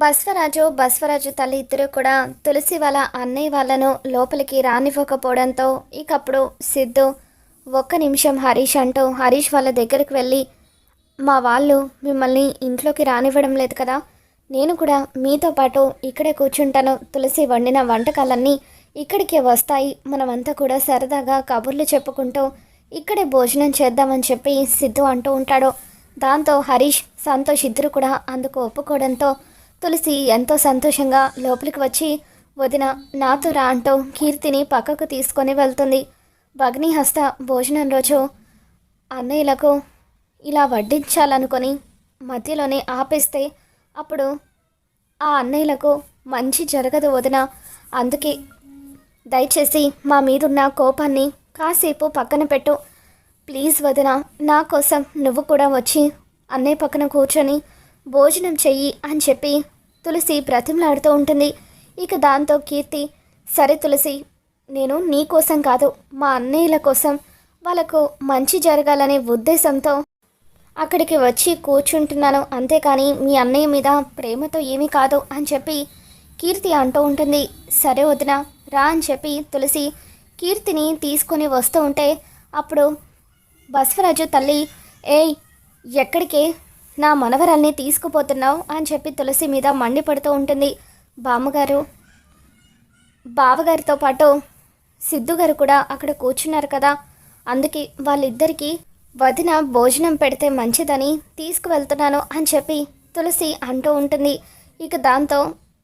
బస్వరాజు బస్వరాజు తల్లి ఇద్దరు కూడా తులసి వాళ్ళ అన్నయ్య వాళ్ళను లోపలికి రానివ్వకపోవడంతో ఇకప్పుడు సిద్ధు ఒక్క నిమిషం హరీష్ అంటూ హరీష్ వాళ్ళ దగ్గరికి వెళ్ళి మా వాళ్ళు మిమ్మల్ని ఇంట్లోకి రానివ్వడం లేదు కదా. నేను కూడా మీతో పాటు ఇక్కడే కూర్చుంటాను. తులసి వండిన వంటకాలన్నీ ఇక్కడికే వస్తాయి. మనమంతా కూడా సరదాగా కబుర్లు చెప్పుకుంటూ ఇక్కడే భోజనం చేద్దామని చెప్పి సిద్ధు అంటూ ఉంటాడు. దాంతో హరీష్ సంతోష్ ఇద్దరు కూడా అందుకు ఒప్పుకోవడంతో తులసి ఎంతో సంతోషంగా లోపలికి వచ్చి వదిన నాతో రా అంటూ కీర్తిని పక్కకు తీసుకొని వెళ్తుంది. భగ్నిహస్త భోజనం రోజు అన్నయ్యలకు ఇలా వడ్డించాలనుకొని మధ్యలోనే ఆపేస్తే అప్పుడు ఆ అన్నయ్యలకు మంచి జరగదు వదిన. అందుకే దయచేసి మా మీదున్న కోపాన్ని కాసేపు పక్కన పెట్టు. ప్లీజ్ వదిన నా కోసం నువ్వు కూడా వచ్చి అన్నయ్య పక్కన కూర్చొని భోజనం చెయ్యి అని చెప్పి తులసి ప్రతిమలాడుతూ ఉంటుంది. ఇక దాంతో కీర్తి సరే తులసి నేను నీ కోసం కాదు మా అన్నయ్యల కోసం వాళ్ళకు మంచి జరగాలనే ఉద్దేశంతో అక్కడికి వచ్చి కూర్చుంటున్నాను. అంతేకాని మీ అన్నయ్య మీద ప్రేమతో ఏమీ కాదు అని చెప్పి కీర్తి అంటూ ఉంటుంది. సరే వదిన రా అని చెప్పి తులసి కీర్తిని తీసుకొని వస్తూ ఉంటే అప్పుడు బస్వరాజు తల్లి ఏయ్ ఎక్కడికే? నా మనవరాల్ని తీసుకుపోతున్నావు అని చెప్పి తులసి మీద మండిపడుతూ ఉంటుంది. బామ్మగారు బావగారితో పాటు సిద్ధు గారు కూడా అక్కడ కూర్చున్నారు కదా. అందుకే వాళ్ళిద్దరికీ వదిన భోజనం పెడితే మంచిదని తీసుకువెళ్తున్నాను అని చెప్పి తులసి అంటూ ఉంటుంది. ఇక దాంతో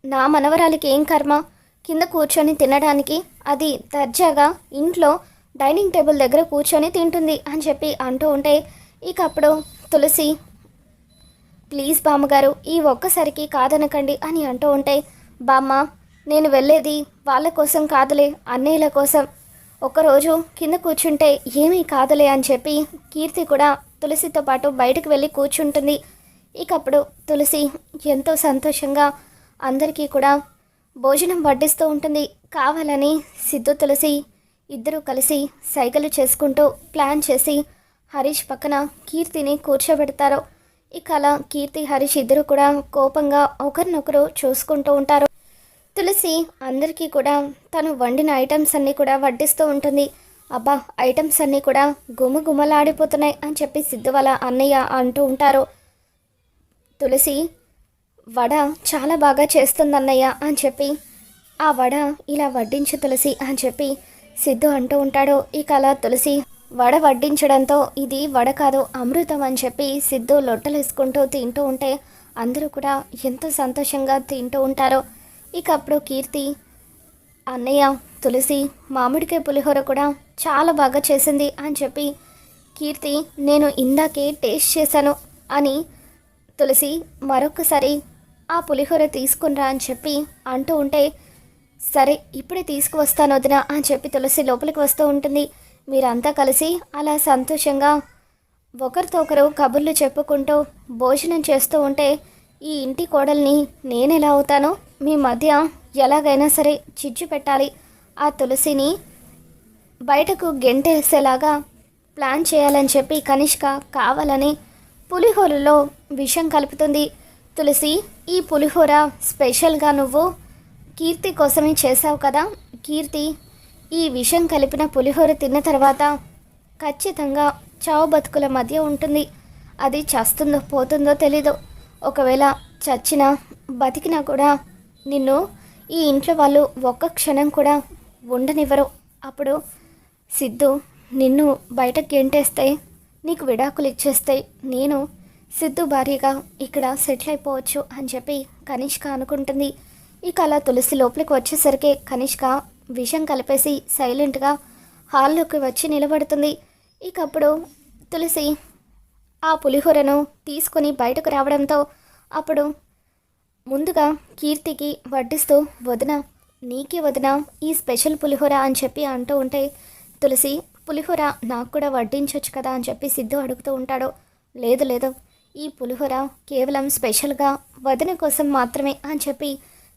నా మనవరాలకి ఏం కర్మ? కింద కూర్చొని తినడానికి అది దర్జాగా ఇంట్లో డైనింగ్ టేబుల్ దగ్గర కూర్చొని తింటుంది అని చెప్పి అంటూ ఉంటే ఇక అప్పుడు తులసి ప్లీజ్ బామ్మగారు ఈ ఒక్కసారికి కాదనకండి అని అంటూ ఉంటే బామ్మ నేను వెళ్ళేది వాళ్ళ కోసం కాదులే అన్నయ్యల కోసం. ఒకరోజు కింద కూర్చుంటే ఏమీ కాదులే అని చెప్పి కీర్తి కూడా తులసితో పాటు బయటకు వెళ్ళి కూర్చుంటుంది. ఇకప్పుడు తులసి ఎంతో సంతోషంగా అందరికీ కూడా భోజనం వడ్డిస్తూ ఉంటుంది. కావాలని సిద్ధు తులసి ఇద్దరూ కలిసి సైగలు చేసుకుంటూ ప్లాన్ చేసి హరీష్ పక్కన కీర్తిని కూర్చోబెడతారు. ఇక అలా కీర్తి హరీష్ ఇద్దరు కూడా కోపంగా ఒకరినొకరు చూసుకుంటూ ఉంటారు. తులసి అందరికీ కూడా తను వండిన ఐటమ్స్ అన్నీ కూడా వడ్డిస్తూ ఉంటుంది. అబ్బా ఐటమ్స్ అన్నీ కూడా గుమగుమలాడిపోతున్నాయి అని చెప్పి సిద్ధు వాళ్ళ అన్నయ్య అంటూ ఉంటారు. తులసి వడ చాలా బాగా చేస్తుంది అన్నయ్య అని చెప్పి ఆ వడ ఇలా వడ్డించు తులసి అని చెప్పి సిద్ధు అంటూ ఉంటాడు. ఇక అలా తులసి వడ వడ్డించడంతో ఇది వడ కాదు అమృతం అని చెప్పి సిద్ధు లొట్టలేసుకుంటూ తింటూ ఉంటే అందరూ కూడా ఎంతో సంతోషంగా తింటూ ఉంటారో. ఇక అప్పుడు కీర్తి అన్నయ్య తులసి మామిడికాయ పులిహోర కూడా చాలా బాగా చేసింది అని చెప్పి కీర్తి నేను ఇందాకే టేస్ట్ చేశాను అని తులసి మరొకసారి ఆ పులిహోర తీసుకునిరా అని చెప్పి అంటూ ఉంటే సరే ఇప్పుడే తీసుకువస్తాను వదిన అని చెప్పి తులసి లోపలికి వస్తూ ఉంటుంది. మీరంతా కలిసి అలా సంతోషంగా ఒకరితో ఒకరు కబుర్లు చెప్పుకుంటూ భోజనం చేస్తూ ఉంటే ఈ ఇంటి కోడల్ని నేనెలా అవుతానో మీ మధ్య ఎలాగైనా సరే చిచ్చు పెట్టాలి. ఆ తులసిని బయటకు గెంటేసేలాగా ప్లాన్ చేయాలని చెప్పి కనిష్క కావాలని పులిహోరలో విషం కలుపుతుంది. తులసి ఈ పులిహోర స్పెషల్గా నువ్వు కీర్తి కోసమే చేసావు కదా? కీర్తి ఈ విషం కలిపిన పులిహోర తిన్న తర్వాత ఖచ్చితంగా చావు బతుకుల మధ్య ఉంటుంది. అది చస్తుందో పోతుందో తెలీదు. ఒకవేళ చచ్చినా బతికినా కూడా నిన్ను ఈ ఇంట్లో వాళ్ళు ఒక్క క్షణం కూడా ఉండనివ్వరు. అప్పుడు సిద్ధు నిన్ను బయటకు గెంటేస్తాయి నీకు విడాకులు ఇచ్చేస్తాయి నేను సిద్ధు భార్యగా ఇక్కడ సెటిల్ అయిపోవచ్చు అని చెప్పి కనిష్క అనుకుంటుంది. ఇక అలా తులసి లోపలికి వచ్చేసరికి కనిష్క విషం కలిపేసి సైలెంట్గా హాల్లోకి వచ్చి నిలబడుతుంది. ఇక అప్పుడు తులసి ఆ పులిహోరను తీసుకొని బయటకు రావడంతో అప్పుడు ముందుగా కీర్తికి వడ్డిస్తూ వదిన నీకే వదిన ఈ స్పెషల్ పులిహోర అని చెప్పి అంటూ ఉంటే తులసి పులిహోర నాకు కూడా వడ్డించవచ్చు కదా అని చెప్పి సిద్ధు అడుగుతూ ఉంటాడు. లేదు లేదు ఈ పులిహోర కేవలం స్పెషల్గా వదిన కోసం మాత్రమే అని చెప్పి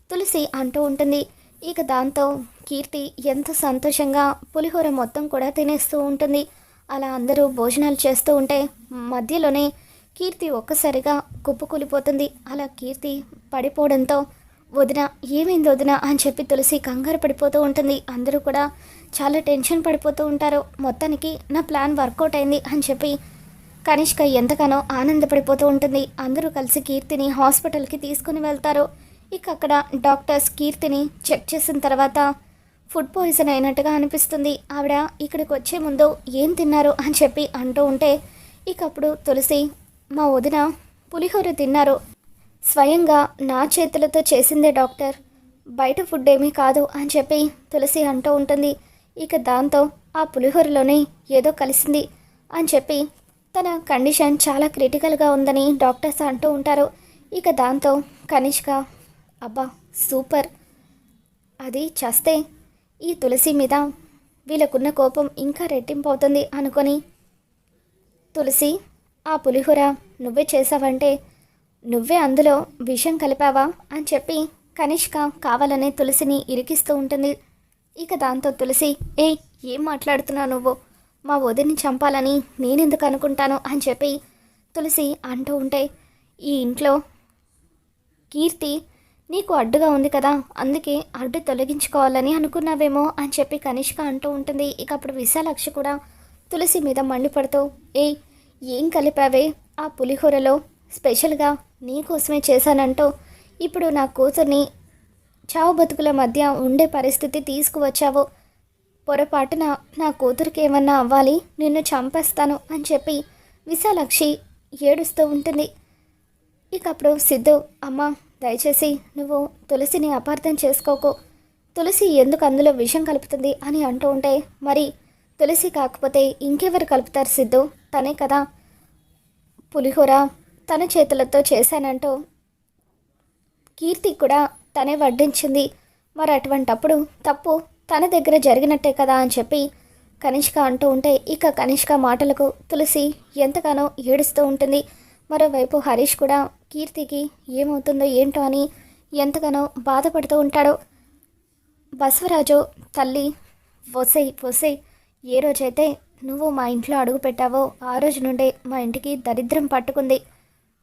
తులసి అంటూ ఉంటుంది. ఇక దాంతో కీర్తి ఎంత సంతోషంగా పులిహోర మొత్తం కూడా తినేస్తూ ఉంటుంది. అలా అందరూ భోజనాలు చేస్తూ ఉంటే మధ్యలోనే కీర్తి ఒక్కసారిగా కుప్పకూలిపోతుంది. అలా కీర్తి పడిపోవడంతో వదిన ఏమైంది వదిన? అని చెప్పి తులసి కంగారు పడిపోతూ ఉంటుంది. అందరూ కూడా చాలా టెన్షన్ పడిపోతూ ఉంటారు. మొత్తానికి నా ప్లాన్ వర్కౌట్ అయింది అని చెప్పి కనిష్క ఎంతగానో ఆనందపడిపోతూ ఉంటుంది. అందరూ కలిసి కీర్తిని హాస్పిటల్కి తీసుకుని వెళ్తారు. ఇక అక్కడ డాక్టర్స్ కీర్తిని చెక్ చేసిన తర్వాత ఫుడ్ పాయిజన్ అయినట్టుగా అనిపిస్తుంది. ఆవిడ ఇక్కడికి వచ్చే ముందు ఏం తిన్నారు అని చెప్పి అంటూ ఉంటే ఇకప్పుడు తులసి మా వదిన పులిహోర తిన్నారు. స్వయంగా నా చేతులతో చేసిందే డాక్టర్. బయట ఫుడ్ ఏమీ కాదు అని చెప్పి తులసి అంటూ ఉంటుంది. ఇక దాంతో ఆ పులిహోరలోనే ఏదో కలిసింది అని చెప్పి తన కండిషన్ చాలా క్రిటికల్గా ఉందని డాక్టర్స్ అంటూ ఉంటారు. ఇక దాంతో కనిష్క అబ్బా సూపర్. అది చేస్తే ఈ తులసి మీద వీళ్ళకున్న కోపం ఇంకా రెట్టింపు అవుతుంది అనుకొని తులసి ఆ పులిహోర నువ్వే చేసావంటే నువ్వే అందులో విషం కలిపావా అని చెప్పి కనిష్క కావాలనే తులసిని ఇరికిస్తూ ఉంటుంది. ఇక దాంతో తులసి ఏ ఏం మాట్లాడుతున్నావు నువ్వు? మా వదిని చంపాలని నేనెందుకు అనుకుంటాను? అని చెప్పి తులసి అంటూ ఉంటే ఈ ఇంట్లో కీర్తి నీకు అడ్డుగా ఉంది కదా అందుకే అడ్డు తొలగించుకోవాలని అనుకున్నావేమో అని చెప్పి కనిష్క అంటూ ఉంటుంది. ఇక అప్పుడు విశాలక్ష కూడా తులసి మీద మండిపడుతూ ఏ ఏం కలిపావే? ఆ పులిహోరలో స్పెషల్గా నీకోసమే చేశానంటూ ఇప్పుడు నా కూతుర్ని చావు బతుకుల మధ్య ఉండే పరిస్థితి తీసుకువచ్చావు. పొరపాటున నా కూతురికి ఏమన్నా అవ్వాలి? నిన్ను చంపేస్తాను అని చెప్పి విశాలాక్షి ఏడుస్తూ ఉంటుంది. ఇక అప్పుడు సిద్ధు అమ్మ దయచేసి నువ్వు తులసిని అపార్థం చేసుకోకు. తులసి ఎందుకు అందులో విషం కలుపుతుంది అని అంటూ ఉంటే మరి తులసి కాకపోతే ఇంకెవరు కలుపుతారు సిద్ధు? తనే కదా. పులిహోర తన చేతులతో చేశానంటూ కీర్తి కూడా తనే వడ్డించింది. మరి అటువంటప్పుడు తప్పు తన దగ్గర జరిగినట్టే కదా అని చెప్పి కనిష్క అంటూ ఉంటే ఇక కనిష్క మాటలకు తులసి ఎంతగానో ఏడుస్తూ ఉంటుంది. మరోవైపు హరీష్ కూడా కీర్తికి ఏమవుతుందో ఏంటో అని ఎంతగానో బాధపడుతూ ఉంటాడో. బసవరాజు తల్లి వసై వసై ఏ రోజైతే నువ్వు మా ఇంట్లో అడుగు పెట్టావో ఆ రోజు నుండే మా ఇంటికి దరిద్రం పట్టుకుంది.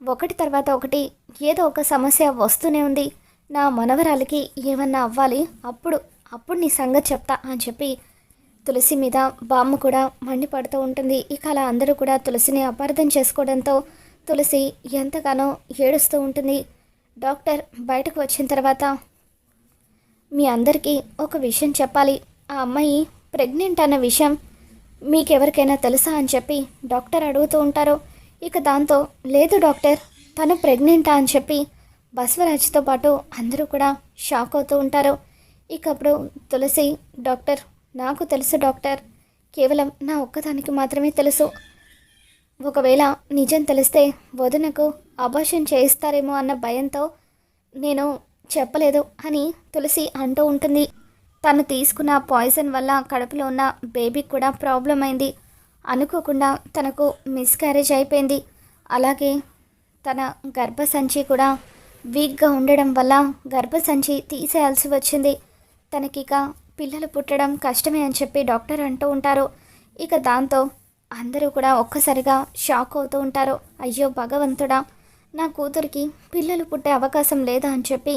ఒకటి తర్వాత ఒకటి ఏదో ఒక సమస్య వస్తూనే ఉంది. నా మనవరాలికి ఏమన్నా అవ్వాలి? అప్పుడు అప్పుడు నీ సంగతి చెప్తా అని చెప్పి తులసి మీద బామ్మ కూడా మండిపడుతూ ఉంటుంది. ఇక అలా అందరూ కూడా తులసిని అపార్థం చేసుకోవడంతో తులసి ఎంతగానో ఏడుస్తూ ఉంటుంది. డాక్టర్ బయటకు వచ్చిన తర్వాత మీ అందరికీ ఒక విషయం చెప్పాలి. ఆ అమ్మాయి ప్రెగ్నెంట్ అన్న విషయం మీకెవరికైనా తెలుసా అని చెప్పి డాక్టర్ అడుగుతూ ఉంటారు. ఇక దాంతో లేదు డాక్టర్ తను ప్రెగ్నెంటా అని చెప్పి బసవరాజ్తో పాటు అందరూ కూడా షాక్ అవుతూ ఉంటారు. ఇక అప్పుడు తులసి డాక్టర్ నాకు తెలుసు డాక్టర్ కేవలం నా ఒక్కదానికి మాత్రమే తెలుసు. ఒకవేళ నిజం తెలిస్తే వదినకు అబార్షన్ చేయిస్తారేమో అన్న భయంతో నేను చెప్పలేదు అని తులసి అంటూ ఉంటుంది. తను తీసుకున్న పాయిజన్ వల్ల కడుపులో ఉన్న బేబీకి కూడా ప్రాబ్లం అయింది. అనుకోకుండా తనకు మిస్క్యారేజ్ అయిపోయింది. అలాగే తన గర్భసంచి కూడా వీక్గా ఉండడం వల్ల గర్భసంచి తీసేయాల్సి వచ్చింది. తనకిక పిల్లలు పుట్టడం కష్టమే అని చెప్పి డాక్టర్ అంటూ ఉంటారు. ఇక దాంతో అందరూ కూడా ఒక్కసారిగా షాక్ అవుతూ ఉంటారు. అయ్యో భగవంతుడా నా కూతురికి పిల్లలు పుట్టే అవకాశం లేదా అని చెప్పి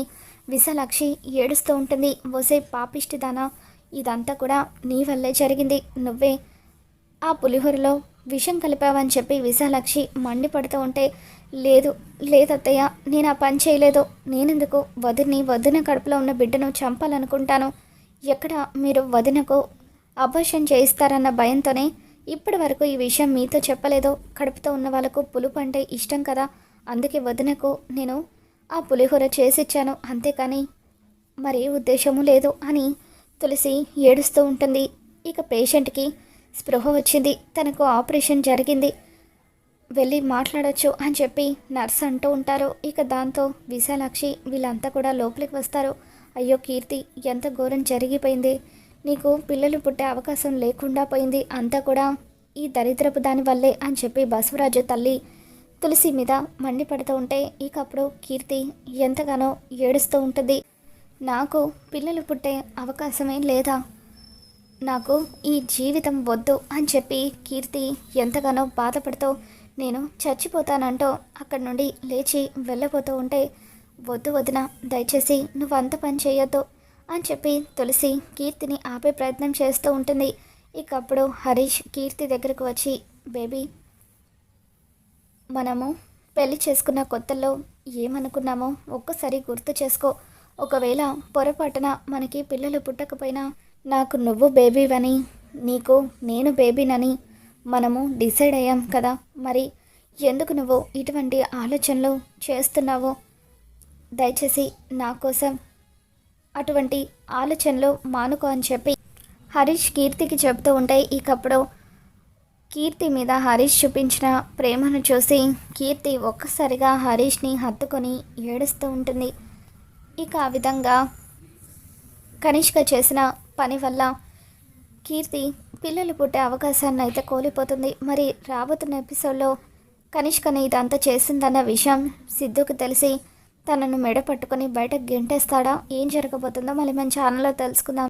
విశాలాక్షి ఏడుస్తూ ఉంటుంది. వసే పాపిష్టిదానా ఇదంతా కూడా నీ వల్లే జరిగింది. నువ్వే ఆ పులిహోరలో విషం కలిపావని చెప్పి విశాలాక్షి మండిపడుతూ ఉంటే లేదు లేదత్తయ్య నేను ఆ పని చేయలేదు. నేనెందుకు వదిని వదిన కడుపులో ఉన్న బిడ్డను చంపాలనుకుంటాను? ఎక్కడ మీరు వదినకు అబార్షన్ చేయిస్తారన్న భయంతోనే ఇప్పటి వరకు ఈ విషయం మీతో చెప్పలేదో. కడుపుతో ఉన్న వాళ్ళకు పులుపు అంటే ఇష్టం కదా? అందుకే వదినకు నేను ఆ పులిహోర చేసిచ్చాను. అంతేకాని మరే ఉద్దేశము లేదు అని తులసి ఏడుస్తూ ఉంటుంది. ఇక పేషెంట్కి స్పృహ వచ్చింది. తనకు ఆపరేషన్ జరిగింది. వెళ్ళి మాట్లాడొచ్చు అని చెప్పి నర్స్ అంటూ ఉంటారు. ఇక దాంతో విశాలాక్షి వీళ్ళంతా కూడా లోపలికి వస్తారు. అయ్యో కీర్తి ఎంత ఘోరం జరిగిపోయింది. నీకు పిల్లలు పుట్టే అవకాశం లేకుండా పోయింది. అంతా కూడా ఈ దరిద్రపు దాని వల్లే అని చెప్పి బసవరాజు తల్లి తులసి మీద మండిపడుతూ ఉంటే ఇక అప్పుడు కీర్తి ఎంతగానో ఏడుస్తూ ఉంటుంది. నాకు పిల్లలు పుట్టే అవకాశమే లేదా? నాకు ఈ జీవితం వద్దు అని చెప్పి కీర్తి ఎంతగానో బాధపడుతూ నేను చచ్చిపోతానంటూ అక్కడి నుండి లేచి వెళ్ళబోతూ ఉంటే వద్దు వదిన దయచేసి నువ్వు అంత పని చేయొద్దు. అని చెప్పి తులసి కీర్తిని ఆపే ప్రయత్నం చేస్తూ ఉంటుంది. ఇకప్పుడు హరీష్ కీర్తి దగ్గరకు వచ్చి బేబీ మనము పెళ్ళి చేసుకున్న కొత్తలో ఏమనుకున్నామో ఒక్కసారి గుర్తు చేసుకో. ఒకవేళ పొరపాటున మనకి పిల్లలు పుట్టకపోయినా నాకు నువ్వు బేబీవని నీకు నేను బేబీనని మనము డిసైడ్ అయ్యాం కదా. మరి ఎందుకు నువ్వు ఇటువంటి ఆలోచనలు చేస్తున్నావు? దయచేసి నా కోసం అటువంటి ఆలోచనలు మానుకో అని చెప్పి హరీష్ కీర్తికి చెప్తూ ఉంటే ఇకప్పుడు కీర్తి మీద హరీష్ చూపించిన ప్రేమను చూసి కీర్తి ఒక్కసారిగా హరీష్ని హత్తుకొని ఏడుస్తూ ఉంటుంది. ఇక ఆ విధంగా కనిష్క చేసిన పని వల్ల కీర్తి పిల్లలు పుట్టే అవకాశాన్ని అయితే కోల్పోతుంది. మరి రాబోతున్న ఎపిసోడ్లో కనిష్కని ఇదంతా చేసిందన్న విషయం సిద్ధుకు తెలిసి తనను మెడ పట్టుకొని బయటకు గెంటేస్తాడా? ఏం జరగబోతుందో మళ్ళీ మన ఛానల్లో తెలుసుకుందాం.